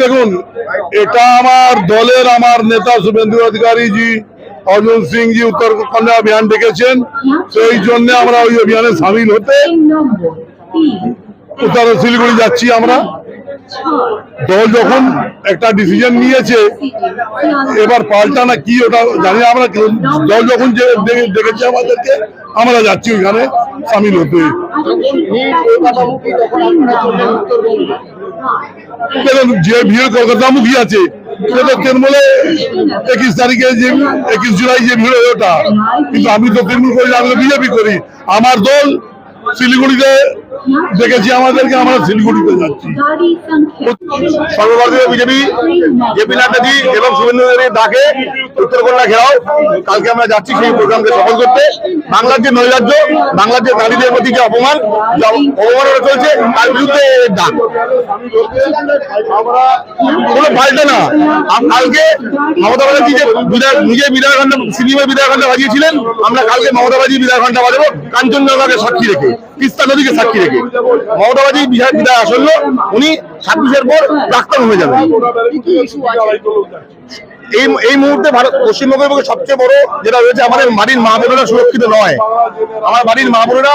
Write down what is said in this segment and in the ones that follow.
দেখুন, এটা আমার দলের আমার নেতা শুভেন্দু অধিকারী জি, অর্জুন সিং জি উত্তরকন্যা অভিযান ডেকেছেন। সেই জন্য আমরা ওই অভিযানে সামিল হতে উত্তর শিলিগুড়ি যাচ্ছি আমরা। দল যখন একটা ডিসিশন নিয়েছে, এবার পাল্টা না কি ওটা জানি আমরা দল যখন যে ডেকেছে আমাদেরকে, আমরা যাচ্ছি ওইখানে সামিল হতে। যে ভিড় আছে তৃণমূলে তারিখে যে জুলাই যে ভিড় হয় ওটা কিন্তু আমি তো তৃণমূল করি আমি বিজেপি করি। আমার দল শিলিগুড়িতে দেখেছি আমাদেরকে, আমরা শিলিগুড়িতে যাচ্ছি। সর্বভারতীয় বিজেপি, জেপি নাড্ডাজি এবং শুভেন্দু ডাকে উত্তরকন্যা ঘেরাও। কালকে আমরা যাচ্ছি সেই প্রোগ্রামকে সফল করতে। বাংলার যে নৈরাজ্য, বাংলার যে নারীদের প্রতি যে অপমান, যে অবমাননা চলছে, তার বিরুদ্ধে ডাক কোনো পাল্টে না। কালকে মমতা ব্যানার্জি যে নিজে বিদায় ঘণ্টা সিনিয়র বিদায় ঘণ্টা বাজিয়েছিলেন, আমরা কালকে মমতা ব্যানার্জি বিদায় ঘণ্টা বাজাবো, কাঞ্চনজঙ্ঘাকে সাক্ষী রেখে, তিস্তা নদীকে সাক্ষী রেখে। মমতা ব্যানার্জি বিহার বিদায় আসন্ন, উনি ছাব্বিশের পর ডাক্তার হয়ে যাবেন। এই এই মুহূর্তে ভারত পশ্চিমবঙ্গের পক্ষে সবচেয়ে বড় যেটা রয়েছে আমাদের বাড়ির মা বোনেরা সুরক্ষিত নয়। আমার বাড়ির মা বোনেরা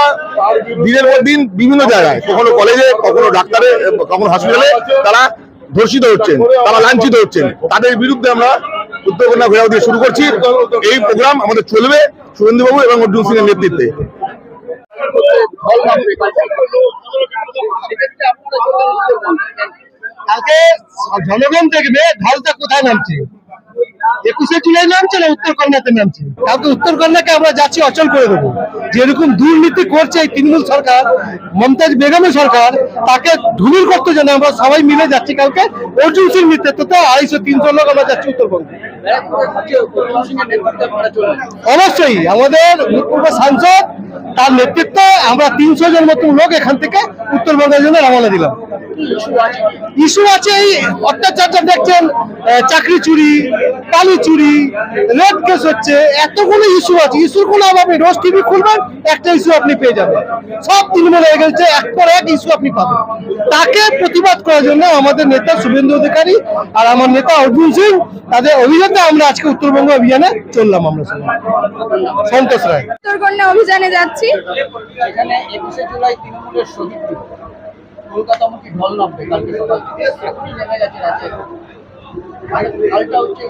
দিনের পর দিন বিভিন্ন জায়গায়, কখনো কলেজে, কখনো ডাক্তারে, কখনো হসপিটালে তারা ধর্ষিত হচ্ছেন, তারা লাঞ্ছিত হচ্ছেন। তাদের বিরুদ্ধে আমরা উত্তরকন্যা ঘেরাও দিয়ে শুরু করছি। এই প্রোগ্রাম আমাদের চলবে সুরেন্দ্রবাবু এবং অর্জুন সিং এর নেতৃত্বে। কালকে জনগণ দেখবে ঢালটা কোথায় নামছে? একুশে জুলাই নামছে না উত্তর কন্যাতে নামছে? কালকে উত্তর কন্যাকে আমরা যাচ্ছি, অচল করে দেবো। যেরকম দুর্নীতি করছে এই তৃণমূল সরকার, মমতাজ বেগমের সরকার, তাকে ধুলির করতে জন্য আমরা সবাই মিলে যাচ্ছি কালকে। অর্জুন সিং নেতৃত্বে আড়াইশো তিনশো লোক আমরা যাচ্ছি উত্তরবঙ্গে অবশ্যই, আমাদের সাংসদ, তার নেতৃত্বে আমরা তিনশো জন মতো লোক এখান থেকে উত্তরবঙ্গের জন্য রওনা দিলাম। ইস্যু আছে এই অত্যাচারটা দেখছেন আহ, চাকরি চুরি কালি চুরি রেড কেস হচ্ছে এতগুলো ইস্যু আছে। ইস্যুর কোনো অভাব নেই রোজ টিভি খুলবেন একটা ইস্যু আপনি পেয়ে যাবেন। সব তৃণমূল হয়ে গেছে এক পর এক ইস্যু আপনি পাবেন। তাকে প্রতিবাদ করার জন্য আমাদের নেতা শুভেন্দু অধিকারী আর আমার নেতা অর্জুন সিং তাদের অভিযানে আমরা আজকে উত্তরবঙ্গ অভিযানে চললাম আমরা। সন্তোষ রায়। উত্তরকন্যা অভিযানে যাচ্ছি। এখানে একুশে জুলাই তৃণমূলের শহীদ দিবস। কলকাতামুখী ঢল নামবে, কালকে সকাল থেকে। এখনই দেখা কালটা হচ্ছে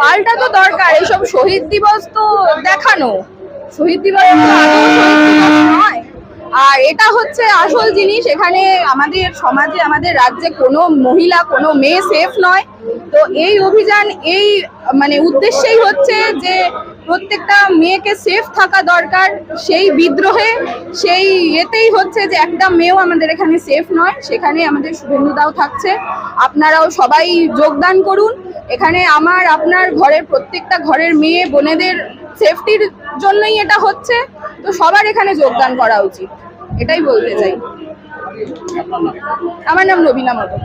পাল্টা তো দরকার, এইসব শহীদ দিবস তো দেখানো। শহীদ দিবস আর এটা হচ্ছে আসল জিনিস। এখানে আমাদের সমাজে, আমাদের রাজ্যে কোনো মহিলা, কোনো মেয়ে সেফ নয়। তো এই অভিযান, এই মানে উদ্দেশ্যেই হচ্ছে যে প্রত্যেকটা মেয়েকে সেফ থাকা দরকার। সেই বিদ্রোহে, সেই এতেই হচ্ছে যে একটা মেয়েও আমাদের এখানে সেফ নয়। সেখানে আমাদের শুভেন্দুদাও থাকছে। আপনারাও সবাই যোগদান করুন। এখানে আমার, আপনার ঘরের প্রত্যেকটা ঘরের মেয়ে, বোনেদের সেফটির জন্যই এটা হচ্ছে। তো সবার এখানে যোগদান করা উচিত। এটাই বলতে চাই। আমার নাম নবীনা মতো